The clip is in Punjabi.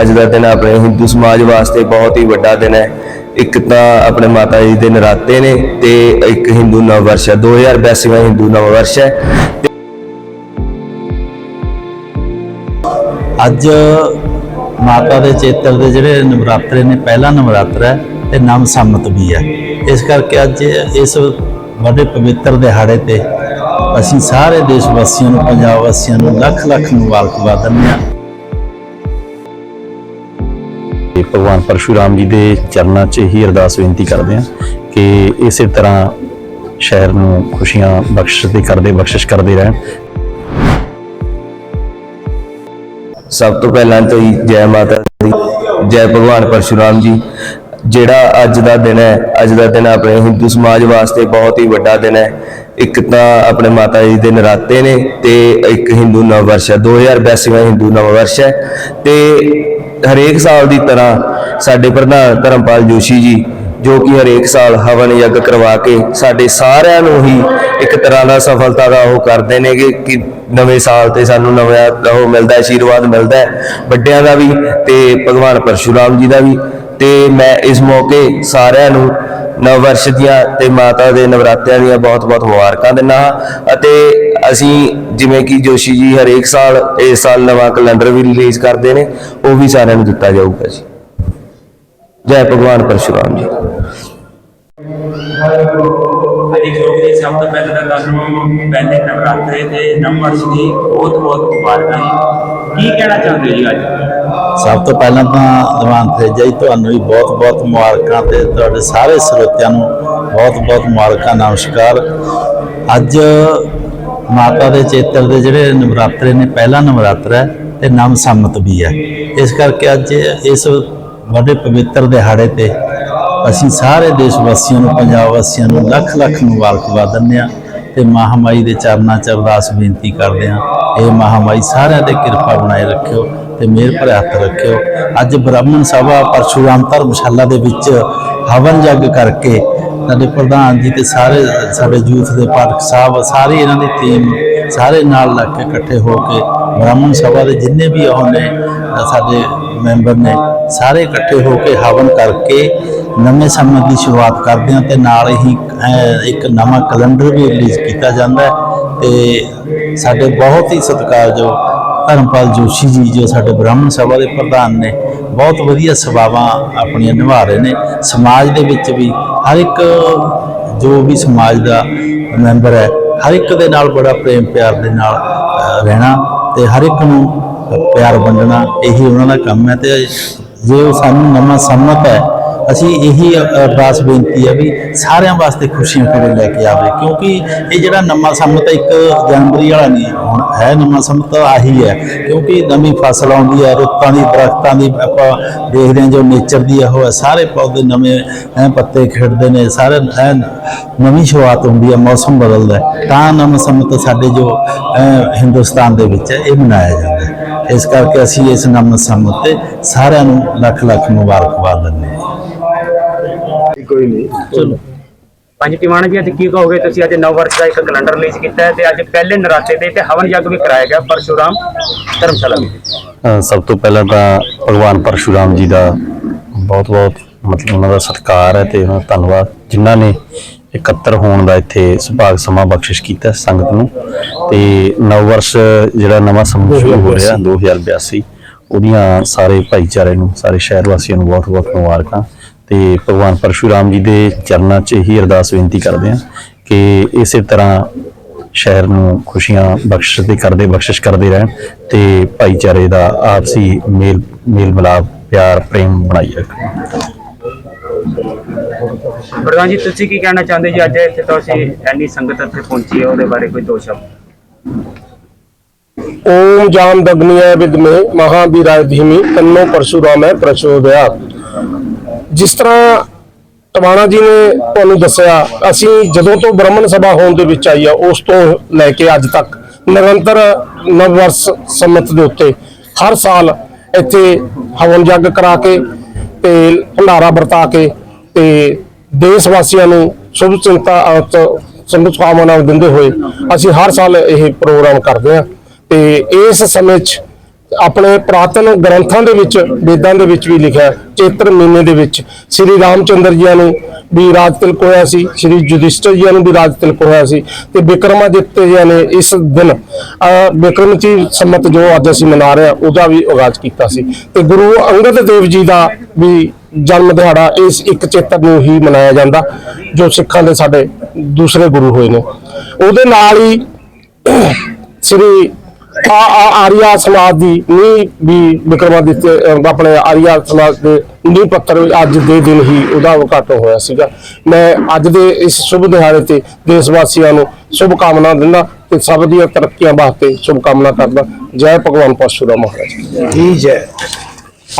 ਅੱਜ ਦਾ ਦਿਨ ਆਪਣੇ ਹਿੰਦੂ ਸਮਾਜ ਵਾਸਤੇ ਬਹੁਤ ਹੀ ਵੱਡਾ ਦਿਨ ਹੈ। ਇੱਕ ਤਾਂ ਆਪਣੇ ਮਾਤਾ ਜੀ ਦੇ ਨਰਾਤੇ ਨੇ ਤੇ ਇੱਕ ਹਿੰਦੂ ਨਵ ਵਰਸ਼ ਹੈ 2082ਵਾਂ ਹਿੰਦੂ ਨਵ ਵਰਸ਼ ਹੈ। ਅੱਜ ਮਾਤਾ ਦੇ ਚੇਤਰ ਦੇ ਜਿਹੜੇ ਨਵਰਾਤਰੇ ਨੇ, ਪਹਿਲਾ ਨਵਰਾਤਰਾ ਹੈ ਤੇ ਨਾਮ ਸੰਮਤ ਵੀ ਹੈ। ਇਸ ਕਰਕੇ ਅੱਜ ਇਸ ਵੱਡੇ ਪਵਿੱਤਰ ਦਿਹਾੜੇ ਤੇ ਅਸੀਂ ਸਾਰੇ ਦੇਸ਼ ਵਾਸੀਆਂ ਨੂੰ, ਪੰਜਾਬ ਵਾਸੀਆਂ ਨੂੰ ਲੱਖ ਲੱਖ ਮੁਬਾਰਕਬਾਦ ਦਿੰਦੇ ਹਾਂ। ਤੇ ਭਗਵਾਨ ਪਰਸ਼ੂਰਾਮ ਜੀ ਦੇ ਚਰਨਾਂ 'ਚ ਹੀ ਅਰਦਾਸ ਬੇਨਤੀ ਕਰਦੇ ਹਾਂ ਕਿ ਇਸੇ ਤਰ੍ਹਾਂ ਸ਼ਹਿਰ ਨੂੰ ਖੁਸ਼ੀਆਂ ਬਖਸ਼ਿਸ਼ ਦੇ ਕਰਦੇ, ਬਖਸ਼ਿਸ਼ ਕਰਦੇ ਰਹਿਣ। ਸਭ ਤੋਂ ਪਹਿਲਾਂ ਤਾਂ ਜੈ ਮਾਤਾ ਦੀ, ਜੈ ਭਗਵਾਨ ਪਰਸ਼ੁਰਾਮ ਜੀ। ਜਿਹੜਾ ਅੱਜ ਦਾ ਦਿਨ ਹੈ, ਅੱਜ ਦਾ ਦਿਨ ਆਪਣੇ ਹਿੰਦੂ ਸਮਾਜ ਵਾਸਤੇ ਬਹੁਤ ਹੀ ਵੱਡਾ ਦਿਨ ਹੈ। ਇੱਕ ਤਾਂ ਆਪਣੇ ਮਾਤਾ ਜੀ ਦੇ ਨਰਾਤੇ ਨੇ ਤੇ ਇੱਕ ਹਿੰਦੂ ਨਵ ਵਰਸ਼ ਹੈ 2082ਵਾਂ ਹਿੰਦੂ ਨਵ ਵਰਸ਼ ਹੈ। ਤੇ ਹਰੇਕ ਸਾਲ ਦੀ ਤਰ੍ਹਾਂ ਸਾਡੇ ਪ੍ਰਧਾਨ ਧਰਮਪਾਲ ਜੋਸ਼ੀ ਜੀ, ਜੋ ਕਿ ਹਰੇਕ ਸਾਲ ਹਵਨ ਯੱਗ ਕਰਵਾ ਕੇ ਸਾਡੇ ਸਾਰਿਆਂ ਨੂੰ ਹੀ ਇੱਕ ਤਰ੍ਹਾਂ ਦਾ ਸਫਲਤਾ ਦਾ ਉਹ ਕਰਦੇ ਨੇ ਕਿ ਨਵੇਂ ਸਾਲ ਤੇ ਸਾਨੂੰ ਨਵਾਂ ਉਹ ਮਿਲਦਾ ਹੈ ਆਸ਼ੀਰਵਾਦ ਮਿਲਦਾ ਹੈ। ਵੱਡਿਆਂ ਦਾ ਵੀ ਤੇ ਭਗਵਾਨ ਪਰਸ਼ੂਰਾਮ ਜੀ ਦਾ ਵੀ। ਤੇ ਮੈਂ ਇਸ ਮੌਕੇ ਸਾਰਿਆਂ ਨੂੰ ਨਵ ਵਰਸ਼ ਦੀਆਂ ਤੇ ਮਾਤਾ ਦੇ ਨਵਰਾਤਿਆਂ ਦੀਆਂ ਬਹੁਤ-ਬਹੁਤ ਮੁਬਾਰਕਾਂ ਦਿੰਦਾ ਹਾਂ। ਅਤੇ ਅਸੀਂ ਜਿਵੇਂ ਕਿ ਜੋਸ਼ੀ ਜੀ ਹਰੇਕ ਸਾਲ, ਇਸ ਸਾਲ ਨਵਾਂ ਕੈਲੰਡਰ ਵੀ ਰਿਲੀਜ਼ ਕਰਦੇ ਨੇ, ਉਹ ਵੀ ਸਾਰਿਆਂ ਨੂੰ ਦਿੱਤਾ ਜਾਊਗਾ ਜੀ। ਜੈ ਭਗਵਾਨ ਪਰਸ਼ੁਰਾਮ ਜੀ। ਅਜੀ ਜੋ ਕਿ ਸਭ ਤੋਂ ਪਹਿਲਾਂ ਤਾਂ ਤੁਹਾਨੂੰ ਪਹਿਲੇ ਨਵਰਾਤਰੇ ਤੇ ਨਵਵਰਸ਼ ਦੀ ਬਹੁਤ ਬਹੁਤ ਮੁਬਾਰਕਾਂ ਜੀ। ਕੀ ਕਹਿਣਾ ਚਾਹੁੰਦੇ ਜੀ ਅੱਜ? ਸਭ ਤੋਂ ਪਹਿਲਾਂ ਤਾਂ ਦੀਵਾਨ ਤੇਜਾ ਜੀ, ਤੁਹਾਨੂੰ ਵੀ ਬਹੁਤ ਬਹੁਤ ਮੁਬਾਰਕਾਂ ਤੇ ਤੁਹਾਡੇ ਸਾਰੇ ਸਰੋਤਿਆਂ ਨੂੰ ਬਹੁਤ ਬਹੁਤ ਮੁਬਾਰਕਾਂ, ਨਮਸਕਾਰ। ਅੱਜ ਮਾਤਾ ਦੇ ਚੇਤਰ ਦੇ ਜਿਹੜੇ ਨਵਰਾਤਰੇ ਨੇ, ਪਹਿਲਾ ਨਵਰਾਤਰਾ ਹੈ ਤੇ ਨਾਮ ਸੰਮਤ ਵੀ ਹੈ। ਇਸ ਕਰਕੇ ਅੱਜ ਇਸ ਵੱਡੇ ਪਵਿੱਤਰ ਦਿਹਾੜੇ ਤੇ ਅਸੀਂ ਸਾਰੇ ਦੇਸ਼ ਵਾਸੀਆਂ ਨੂੰ, ਪੰਜਾਬ ਵਾਸੀਆਂ ਨੂੰ ਲੱਖ ਲੱਖ ਮੁਬਾਰਕਬਾਦ ਦਿੰਦੇ ਹਾਂ ਤੇ ਮਹਾਮਾਈ ਦੇ ਚਰਨਾਂ 'ਚ ਅਰਦਾਸ ਬੇਨਤੀ ਕਰਦੇ ਹਾਂ, ਇਹ ਮਹਾਮਾਈ ਸਾਰਿਆਂ ਤੇ ਕਿਰਪਾ ਬਣਾਏ ਰੱਖਿਓ ਤੇ ਮੇਰ ਭਰੇ ਹੱਥ ਰੱਖਿਓ। ਅੱਜ ਬ੍ਰਾਹਮਣ ਸਭਾ ਪਰਸ਼ੂਰਾਮ ਧਰਮਸ਼ਾਲਾ ਦੇ ਵਿੱਚ ਹਵਨ ਯੱਗ ਕਰਕੇ ਸਾਡੇ ਪ੍ਰਧਾਨ ਜੀ ਤੇ ਸਾਰੇ ਸਾਡੇ ਯੂਥ ਦੇ ਪਾਠਕ ਸਾਹਿਬ, ਸਾਰੇ ਇਹਨਾਂ ਦੀ ਟੀਮ ਸਾਰੇ ਨਾਲ ਲੱਗ ਕੇ ਇਕੱਠੇ ਹੋ ਕੇ ਬ੍ਰਾਹਮਣ ਸਭਾ ਦੇ ਜਿੰਨੇ ਵੀ ਉਹ ਨੇ ਸਾਡੇ ਮੈਂਬਰ ਨੇ ਸਾਰੇ ਇਕੱਠੇ ਹੋ ਕੇ ਹਵਨ ਕਰਕੇ ਨਵੇਂ ਸਮੇਂ ਦੀ ਸ਼ੁਰੂਆਤ ਕਰਦੇ ਹਾਂ ਤੇ ਨਾਲ ਹੀ ਇੱਕ ਨਵਾਂ ਕੈਲੰਡਰ ਵੀ ਰਿਲੀਜ਼ ਕੀਤਾ ਜਾਂਦਾ ਹੈ ਤੇ ਸਾਡੇ ਬਹੁਤ ਹੀ ਸਤਿਕਾਰਯੋਗ ਧਰਮਪਾਲ ਜੋਸ਼ੀ ਜੀ, ਜੋ ਸਾਡੇ ਬ੍ਰਾਹਮਣ ਸਭਾ ਦੇ ਪ੍ਰਧਾਨ ਨੇ, ਬਹੁਤ ਵਧੀਆ ਸੇਵਾਵਾਂ ਆਪਣੀਆਂ ਨਿਭਾ ਰਹੇ ਨੇ। ਸਮਾਜ ਦੇ ਵਿੱਚ ਵੀ ਹਰ ਇੱਕ, ਜੋ ਵੀ ਸਮਾਜ ਦਾ ਮੈਂਬਰ ਹੈ, ਹਰ ਇੱਕ ਦੇ ਨਾਲ ਬੜਾ ਪ੍ਰੇਮ ਪਿਆਰ ਦੇ ਨਾਲ ਰਹਿਣਾ ਤੇ ਹਰ ਇੱਕ ਨੂੰ ਪਿਆਰ ਵੰਡਣਾ, ਇਹੀ ਉਹਨਾਂ ਦਾ ਕੰਮ ਹੈ। ਤੇ ਜੇ ਉਹ ਸਾਨੂੰ ਨਵਾਂ ਸੰਮਤ ਹੈ, ਅਸੀਂ ਇਹੀ ਅਰਦਾਸ ਬੇਨਤੀ ਹੈ ਵੀ ਸਾਰਿਆਂ ਵਾਸਤੇ ਖੁਸ਼ੀਆਂ ਖੇੜੇ ਲੈ ਕੇ ਆਵੇ। ਕਿਉਂਕਿ ਇਹ ਜਿਹੜਾ ਨਵਾਂ ਸੰਮਤ ਇੱਕ ਜਨਵਰੀ ਵਾਲਾ ਨਹੀਂ, ਹੁਣ ਹੈ ਨਵਾਂ ਸੰਮਤ, ਆਹੀ ਹੈ। ਕਿਉਂਕਿ ਨਵੀਂ ਫਸਲ ਆਉਂਦੀ ਹੈ, ਰੁੱਤਾਂ ਦੀ, ਦਰਖਤਾਂ ਦੀ ਆਪਾਂ ਦੇਖਦੇ ਹਾਂ, ਜੋ ਨੇਚਰ ਦੀ ਉਹ ਹੈ, ਸਾਰੇ ਪੌਦੇ ਨਵੇਂ ਐ ਪੱਤੇ ਖਿੜਦੇ ਨੇ, ਸਾਰੇ ਨਵੀਂ ਸ਼ੁਰੂਆਤ ਹੁੰਦੀ ਹੈ, ਮੌਸਮ ਬਦਲਦਾ ਤਾਂ ਨਵਾਂ ਸੰਮਤ ਸਾਡੇ ਜੋ ਹਿੰਦੁਸਤਾਨ ਦੇ ਵਿੱਚ ਹੈ, ਇਹ ਮਨਾਇਆ ਜਾਂਦਾ ਹੈ। ਇਸ ਕਰਕੇ ਅਸੀਂ ਇਸ ਨਵਾਂ ਸੰਮਤ ਤੇ ਸਾਰਿਆਂ ਨੂੰ ਲੱਖ ਲੱਖ ਮੁਬਾਰਕਬਾਦ ਦਿੰਦੇ ਹਾਂ। ਪੰਜ ਟਿਵਾਣਾ ਜੀ ਅੱਜ ਕੀ ਕਹੋਗੇ? ਤੁਸੀਂ ਅੱਜ ਨਵਵਰਸ਼ ਦਾ ਇੱਕ ਕੈਲੰਡਰ ਰਿਲੀਜ਼ ਕੀਤਾ ਹੈ ਤੇ ਅੱਜ ਪਹਿਲੇ ਨਰਾਤੇ ਦੇ ਤੇ ਹਵਨ ਯੱਗ ਵੀ ਕਰਾਇਆ ਗਿਆ ਪਰਸ਼ੁਰਾਮ ਧਰਮਸ਼ਾਲਾ ਵਿੱਚ ਸਭ ਤੋਂ ਪਹਿਲਾਂ ਤਾਂ ਭਗਵਾਨ ਪਰਸ਼ੂਰਾਮ ਜੀ ਦਾ ਬਹੁਤ ਬਹੁਤ ਮਤਲਬ ਉਹਨਾਂ ਦਾ ਸਤਿਕਾਰ ਹੈ ਤੇ ਉਹਨਾਂ ਦਾ ਧੰਨਵਾਦ। ਜਿਨ੍ਹਾਂ ਨੇ ਇਕੱਤਰ ਹੋਣ ਦਾ ਇੱਥੇ ਸੁਭਾਗ ਸਮਾਂ ਬਖਸ਼ਿਸ਼ ਕੀਤਾ ਸੰਗਤ ਨੂੰ। ਤੇ ਨਵ ਵਰਸ਼ ਜਿਹੜਾ ਨਵਾਂ ਸਮਾਂ ਸ਼ੁਰੂ ਹੋ ਰਿਹਾ 2082 ਉਹਦੀਆਂ ਸਾਰੇ ਭਾਈਚਾਰੇ ਨੂੰ ਸਾਰੇ ਸ਼ਹਿਰ ਵਾਸੀਆਂ ਨੂੰ ਬਹੁਤ ਬਹੁਤ ਮੁਬਾਰਕਾਂ। ਤੇ ਭਗਵਾਨ ਪਰਸ਼ੂਰਾਮ ਜੀ ਦੇ ਚਰਨਾਂ 'ਚ ਹੀ ਅਰਦਾਸ ਬੇਨਤੀ ਕਰਦੇ ਹਾਂ ਕਿ ਇਸੇ ਤਰ੍ਹਾਂ ਸ਼ਹਿਰ ਨੂੰ ਖੁਸ਼ੀਆਂ ਬਖਸ਼ਿਸ਼ ਦੇ ਕਰਦੇ ਬਖਸ਼ਿਸ਼ ਕਰਦੇ ਰਹਿਣ ਤੇ ਭਾਈਚਾਰੇ ਦਾ ਆਪਸੀ ਮੇਲ ਮੇਲ ਮਿਲਾਪ ਪਿਆਰ ਪ੍ਰੇਮ ਬਣਾਈ ਰੱਖਣ। ਪ੍ਰਧਾਨ ਜੀ ਤੁਸੀਂ ਕੀ ਕਹਿਣਾ ਚਾਹੁੰਦੇ ਜੀ? ਅੱਜ ਇੱਥੇ ਤੁਸੀਂ ਇੰਨੀ ਸੰਗਤ ਇੱਥੇ ਪਹੁੰਚੀ ਹੈ ਉਹਦੇ ਬਾਰੇ ਕੋਈ ਦੋ ਸ਼ਬਦ ओम जाम दग्निय विद्मे महावीराय धीमी तन्नो परशुराम प्रचोदयात ਜਿਸ ਤਰ੍ਹਾਂ ਟਵਾਣਾ ਜੀ ਨੇ ਤੁਹਾਨੂੰ ਦੱਸਿਆ ਅਸੀਂ ਜਦੋਂ ਤੋਂ ਬ੍ਰਹਮਣ ਸਭਾ ਹੋਣ ਦੇ ਵਿੱਚ ਆਈ ਆ ਉਸ ਤੋਂ ਲੈ ਕੇ ਅੱਜ ਤੱਕ ਨਿਰੰਤਰ ਨਵ ਵਰਸ ਸੰਮਤ ਦੇ ਉੱਤੇ ਹਰ ਸਾਲ ਇੱਥੇ ਹਵਨ ਜੱਗ ਕਰਾ ਕੇ ਤੇ ਭੰਡਾਰਾ ਵਰਤਾ ਕੇ ਤੇ ਦੇਸ਼ ਵਾਸੀਆਂ ਨੂੰ ਸ਼ੁਭ ਚਿੰਤਾ ਅਹ, ਚ- ਸ਼ੁਭ ਕਾਮਨਾਵਾਂ ਦਿੰਦੇ ਹੋਏ ਅਸੀਂ ਹਰ ਸਾਲ ਇਹ ਪ੍ਰੋਗਰਾਮ ਕਰਦੇ ਹਾਂ ਤੇ ਇਸ ਸਮੇਂ 'ਚ ਆਪਣੇ ਪ੍ਰਾਤਨ ਗ੍ਰੰਥਾਂ ਦੇ ਵਿੱਚ ਵੇਦਾਂ ਦੇ ਵਿੱਚ ਵੀ ਲਿਖਿਆ ਚੇਤਰ ਮਹੀਨੇ ਦੇ ਵਿੱਚ। ਸ੍ਰੀ ਰਾਮਚੰਦਰ ਜੀ ਨੂੰ ਵੀ ਰਾਜ ਤਿਲਕ ਹੋਇਆ ਸੀ ਸ੍ਰੀ ਯੁਧਿਸ਼ਟਰ ਜੀ ਨੂੰ ਵੀ ਰਾਜ ਤਿਲਕ ਹੋਇਆ ਸੀ ਤੇ ਵਿਕਰਮਾਦਿੱਤ ਜੀ ਨੇ ਇਸ ਦਿਨ ਅਹ, ਵਿਕਰਮਚੀ ਸੰਮਤ ਜੋ ਅੱਜ ਅਸੀਂ ਮਨਾ ਰਹੇ ਹਾਂ ਉਹਦਾ ਵੀ ਆਗਾਜ਼ ਕੀਤਾ ਸੀ। ਤੇ ਗੁਰੂ ਅੰਗਦ ਦੇਵ ਜੀ ਦਾ ਵੀ ਜਨਮ ਦਿਹਾੜਾ ਇਸ ਇੱਕ ਚੇਤਰ ਨੂੰ ਹੀ ਮਨਾਇਆ ਜਾਂਦਾ ਜੋ ਸਿੱਖਾਂ ਦੇ ਸਾਡੇ ਦੂਸਰੇ ਗੁਰੂ ਹੋਏ ਨੇ। ਉਹਦੇ ਨਾਲ ਹੀ ਸ੍ਰੀ ਆ ਆਰੀਆ ਸਮਾਜ ਦੀ ਨੀ ਵੀ ਵਿਕਰਮਾਦਿੱਤ ਆਪਣੇ ਆਰੀਆ ਸਮਾਜ ਦੇ ਨੀ ਪੱਤਰ ਅੱਜ ਦੇ ਦਿਨ ਹੀ ਉਹਦਾ ਉਦਘਾਟਨ ਹੋਇਆ ਸੀਗਾ। ਮੈਂ ਅੱਜ ਦੇ ਇਸ ਸ਼ੁਭ ਦਿਹਾੜੇ ਤੇ ਦੇਸ਼ ਵਾਸੀਆਂ ਨੂੰ ਸ਼ੁਭ ਕਾਮਨਾ ਦਿੰਦਾ ਤੇ ਸਭ ਦੀਆਂ ਤਰੱਕੀਆਂ ਵਾਸਤੇ ਸ਼ੁਭ ਕਾਮਨਾ ਕਰਦਾ। ਜੈ ਭਗਵਾਨ ਪਰਸ਼ੁਰਾਮ ਮਹਾਰਾਜ। ਜੀ, ਜੈ।